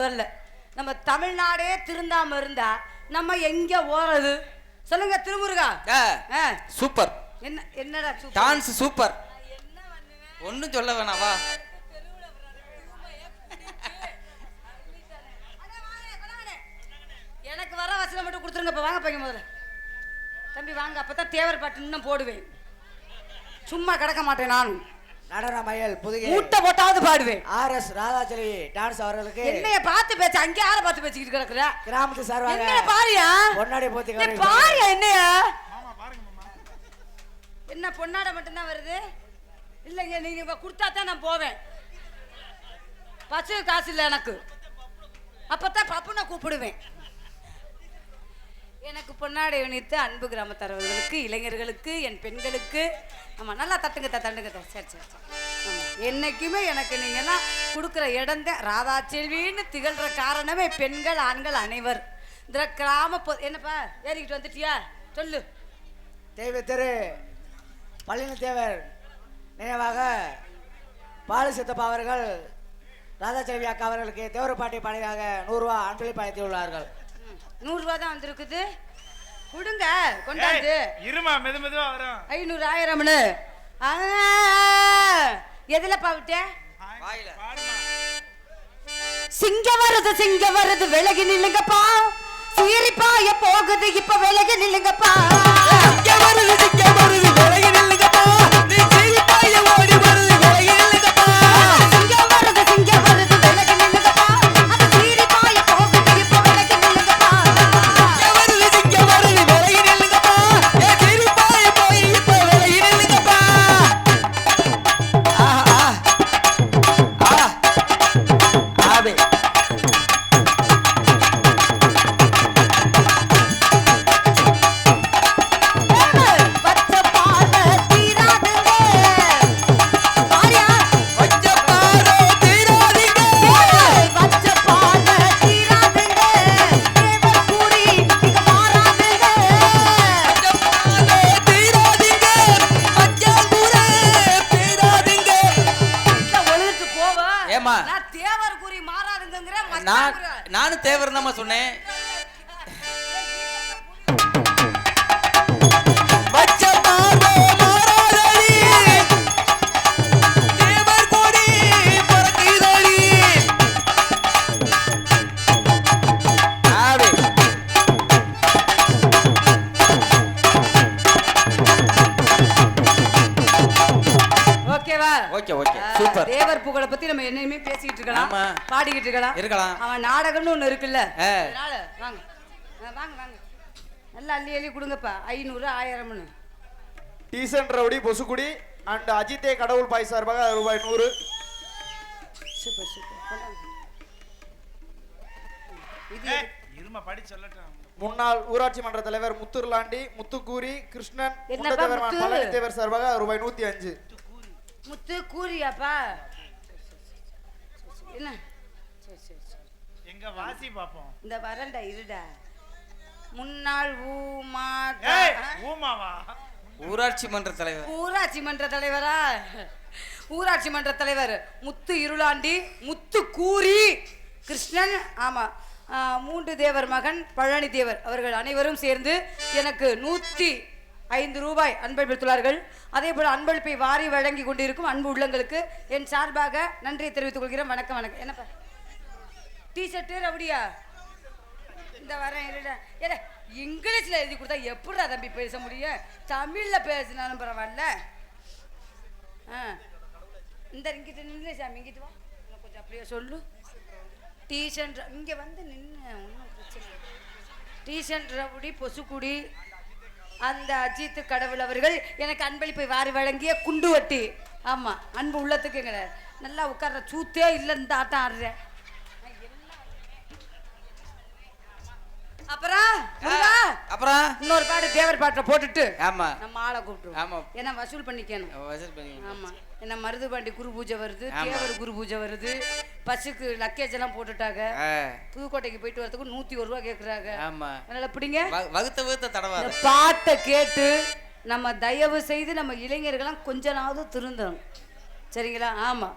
முதல்ல நம்ம தமிழ்நாடே திருந்தாம இருந்தா நம்ம எங்க ஓறது சொல்லுங்க திருமுருகா. ஆ, ஆ, சூப்பர். என்ன என்னடா சூப்பர்? Dance super. ஒன்னும் சொல்ல வேணாம் வா. எனக்கு வர வசனம் மட்டும் கொடுத்துருங்க இப்ப வாங்க பையன் முதல்ல. தம்பி வாங்க அப்பதான் தேவர் பாட்டு இன்னும் போடுவேன். சும்மா கிடக்க மாட்டேன் நானும். நடன மயல் புதுகை. மூட்டை போட்டாவது பாடுவேன். ஆர் எஸ் ராதாச்சலி டான்ஸ் அவர்களுக்கு. என்னைய பார்த்து பேச அங்கே யார பார்த்து பேசிக்கிட்டு கிடக்குற? கிராமத்து சார்பாக என்னைய பாரியா? பொன்னாடி போத்தி நீ பாரியா என்னைய? என்ன பொன்னாட மட்டும்தான் வருது? இல்லைங்க நீங்க இப்ப கொடுத்தா தான் நான் போவேன். பசு காசு இல்லை எனக்கு. அப்பதான் பப்புனை கூப்பிடுவேன். எனக்கு பொன்னாடை அணித்து அன்பு கிராமத்தரவர்களுக்கு இளைஞர்களுக்கு என் பெண்களுக்கு. ஆமாம் நல்லா தட்டுங்க தா, தட்டுங்க தா. சரி சரி சரி. என்னைக்குமே எனக்கு நீங்கள்லாம் கொடுக்குற இடம் தான் ராதா செல்வின்னு திகழ்கிற காரணமே பெண்கள் ஆண்கள் அனைவர். இந்த கிராம பொ என்னப்பா ஏறிக்கிட்டு வந்துட்டியா? சொல்லு. தேவை திரு பழனி தேவர் நினைவாக பாலு சித்தப்பா அவர்கள் ராதாச்சலவி அக்கா அவர்களுக்கு தேவரப்பாட்டி படையாக நூறுரூவா அன்பளிப்பு அளித்துள்ளார்கள். நூறுரூவா தான் வந்திருக்குது. கொடுங்க கொண்டாந்து. இருமா மெது மெதுவா வரும். ஐநூறு ஆயிரம்னு. ஆ, எதுல பாடுமா. சிங்க வருது சிங்க வருது விலகி நில்லுங்கப்பா. சீரிப்பாய போகுது இப்ப விலகி நில்லுங்கப்பா. இங்க வருது இங்க வருது விலகி நில்லுங்கப்பா. நான் நானும் தேவர் தாம்மா சொன்னேன். பேசிக்கிட்டு இருக்கலாம். ஆமா. பாடிக்கிட்டு இருக்கலாம். இருக்கலாம். அவன் நாடகம்னு ஒண்ணு இருக்குல்ல. ஆ. அதனால வாங்க. ஆ, வாங்க வாங்க. நல்லா அள்ளி அள்ளி கொடுங்கப்பா. ஐநூறு ஆயிரம்னு. டீசன்ட் ரவுடி பொசுக்குடி அண்ட் அஜித்தே கடவுள் பாய் சார்பாக ரூபாய் நூறு. Super super. கொண்டாங்க. இது இருமா படி சொல்லட்டும் முன்னாள் ஊராட்சி மன்ற தலைவர் முத்துர்லாண்டி முத்துக்கூரி கிருஷ்ணன் என்னப்பா முத்து? பழனித்தேவர் சார்பாக ரூபாய் நூத்தி அஞ்சு. முத்து கூறியாப்பா என்ன? சரி சரி சரி. எங்க வாசி பாப்போம். இந்த வரண்டா இருடா. முன்னாள் ஊமா ஊமாவா? ஊராட்சி மன்ற தலைவர். ஊராட்சி மன்ற தலைவரா? ஊராட்சி மன்ற தலைவர் முத்து இருளாண்டி முத்து கூரி கிருஷ்ணன் ஆமா மூன்று தேவர் மகன் பழனி தேவர். அவர்கள் அனைவரும் சேர்ந்து எனக்கு நூற்றி ஐந்து ரூபாய் அன்பளித்துள்ளார்கள் அதே போல் அன்பளிப்பை வாரி வழங்கி கொண்டிருக்கும் அன்பு உள்ளங்களுக்கு என் சார்பாக நன்றியை தெரிவித்துக் கொள்கிறேன். வணக்கம் வணக்கம். என்னப்பா? டிஷர்ட்டு ரவுடியா? இந்த வரேன் இருடா. ஏடா இங்கிலீஷில் எழுதி கொடுத்தா எப்படிடா தம்பி பேச முடியும்? தமிழில் பேசினாலும் பரவாயில்ல. ஆ. இந்த இங்கிட்டு நின்று சாமி இங்கிட்டு வா. கொஞ்சம் அப்படியே சொல்லு. டீஷன் இங்கே வந்து நின்று ஒன்றும் பிரச்சனை இல்லை. டீஷன் ரவுடி பொசுக்குடி அந்த அஜித் கடவுள் அவர்கள் எனக்கு அன்பளிப்பை வாரி வழங்கிய குண்டு வட்டி ஆமாம் அன்பு உள்ளத்துக்குங்க நல்லா உட்கார்ற சூத்தே இல்லை இந்த ஆட்டம் ஆடுறேன் அப்புறம்? இன்னொரு பாட்டு தேவர் பாட்டை போட்டுட்டு ஆமா. நம்ம ஆளை கூப்பிட்டுருவோம். ஆமா. ஏன்னா வசூல் பண்ணிக்கணும்? வசூல் பண்ணி ஆமா. என்ன மருதுபாண்டி குரு பூஜை வருது. தேவர் குரு பூஜை வருது பஸ்ஸுக்கு லக்கேஜ் எல்லாம் போட்டுட்டாங்க. புதுக்கோட்டைக்கு போயிட்டு வரதுக்கு நூத்தி ஒரு ரூபா கேக்குறாங்க. ஆமா. அதனால பிடிங்க. வகுத்த வகுத்த இந்த பாட்டை கேட்டு நம்ம தயவு செய்து நம்ம இளைஞர்கள்லாம் கொஞ்ச நாவது திருந்தணும். சரிங்களா? ஆமா.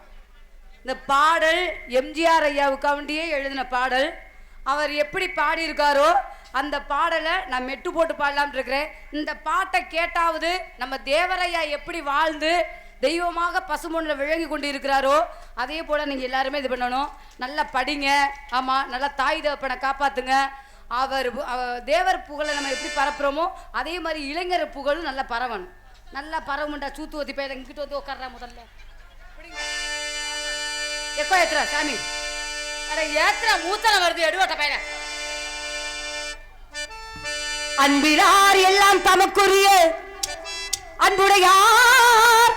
இந்த பாடல் எம்ஜிஆர் ஐயாவுக்காண்டியே எழுதின பாடல். அவர் எப்படி பாடியிருக்காரோ அந்த பாடலை நான் மெட்டு போட்டு பாடலாம்னு இருக்கிறேன். இந்த பாட்டை கேட்டாவது நம்ம தேவரையா எப்படி வாழ்ந்து தெய்வமாக பசுமொன்னில் விளங்கி கொண்டு இருக்கிறாரோ அதே போல் நீங்கள் எல்லாருமே இது பண்ணணும். நல்லா படிங்க. ஆமாம் நல்லா தாய் தகப்பனை காப்பாற்றுங்க அவர் தேவர் புகழை நம்ம எப்படி பரப்புகிறோமோ அதே மாதிரி இளைஞர் புகழும் நல்லா பரவணும். நல்லா பரவுண்டா சூத்து ஊற்றி போய் இங்கிட்டு வந்து உட்கார்றா முதல்ல. எப்போ ஏத்துறா சாமி. அட ஏத்துறா மூத்தன வருது எடுவட்ட பையனை. அன்பிலார் எல்லாம் தமக்குரிய அன்புடையார்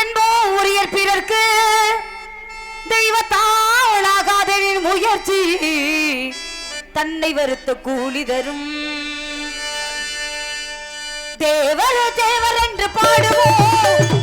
என்போ உரியர் பிறர்க்கு தெய்வத்தாளாகாதனின் முயற்சி தன்னை வருத்த கூலி தரும். தேவர் தேவர் என்று பாடுவோம்.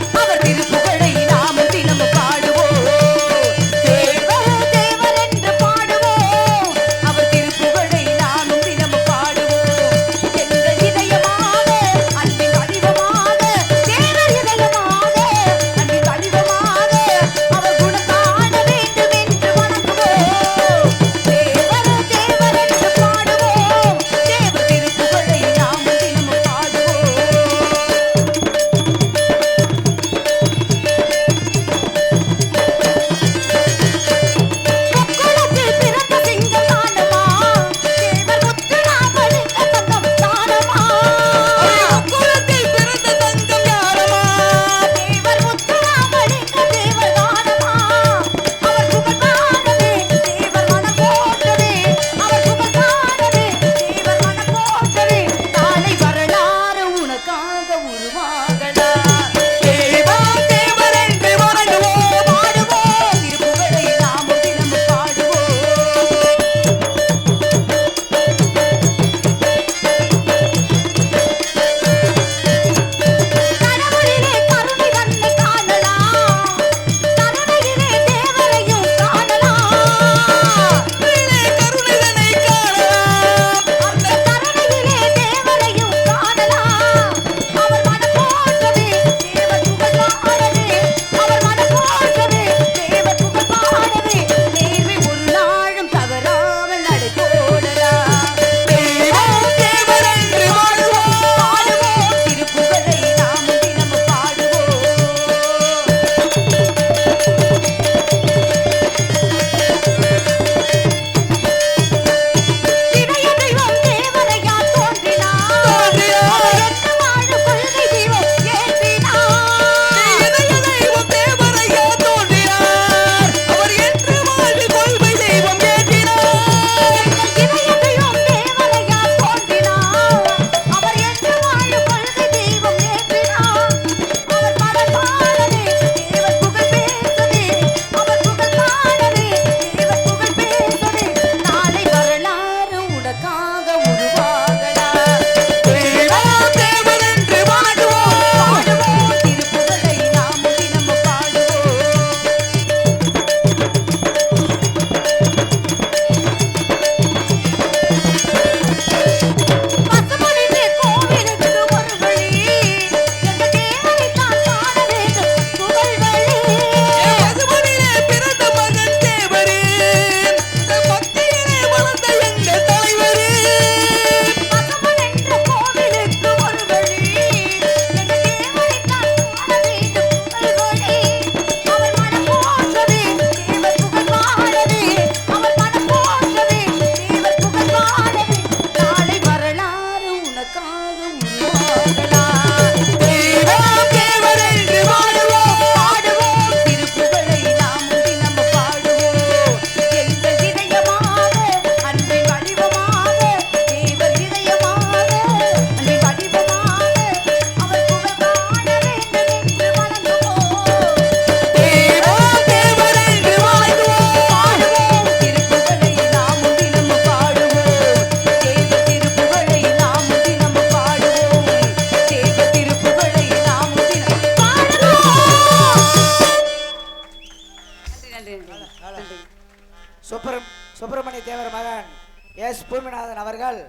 எஸ் பூமிநாதன் அவர்கள்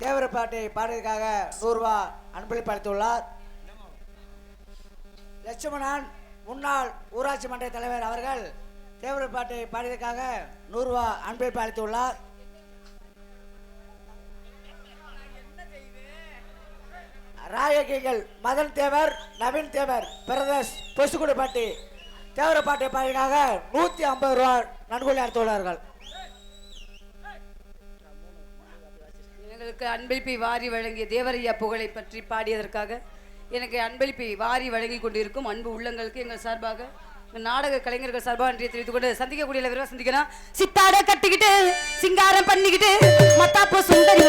தேவர பாட்டை பாடுவதற்காக நூறுரூவா அன்பளிப்பு அளித்துள்ளார். லட்சுமணன் முன்னாள் ஊராட்சி மன்ற தலைவர் அவர்கள் தேவர பாட்டை பாடியதற்காக நூறுரூவா அன்பளிப்பு அளித்துள்ளார். ராயகிகள் மதன் தேவர் நவீன் தேவர் பிரதர்ஸ் பொசுக்குடி பாட்டி தேவர பாட்டை பாடியதாக நூற்றி ஐம்பது ரூபா நன்கொடை அளித்துள்ளார்கள். எங்களுக்கு அன்பளிப்பை வாரி வழங்கிய தேவரையா புகழை பற்றி பாடியதற்காக எனக்கு அன்பளிப்பை வாரி வழங்கி கொண்டிருக்கும் அன்பு உள்ளங்களுக்கு எங்கள் சார்பாக நாடக கலைஞர்கள் சார்பாக நன்றியை தெரிவித்துக் கொண்டு சந்திக்கக்கூடிய விரைவாக சந்திக்கலாம் சித்தாட கட்டிக்கிட்டு சிங்காரம் பண்ணிக்கிட்டு மத்தாப்போ சுந்தரி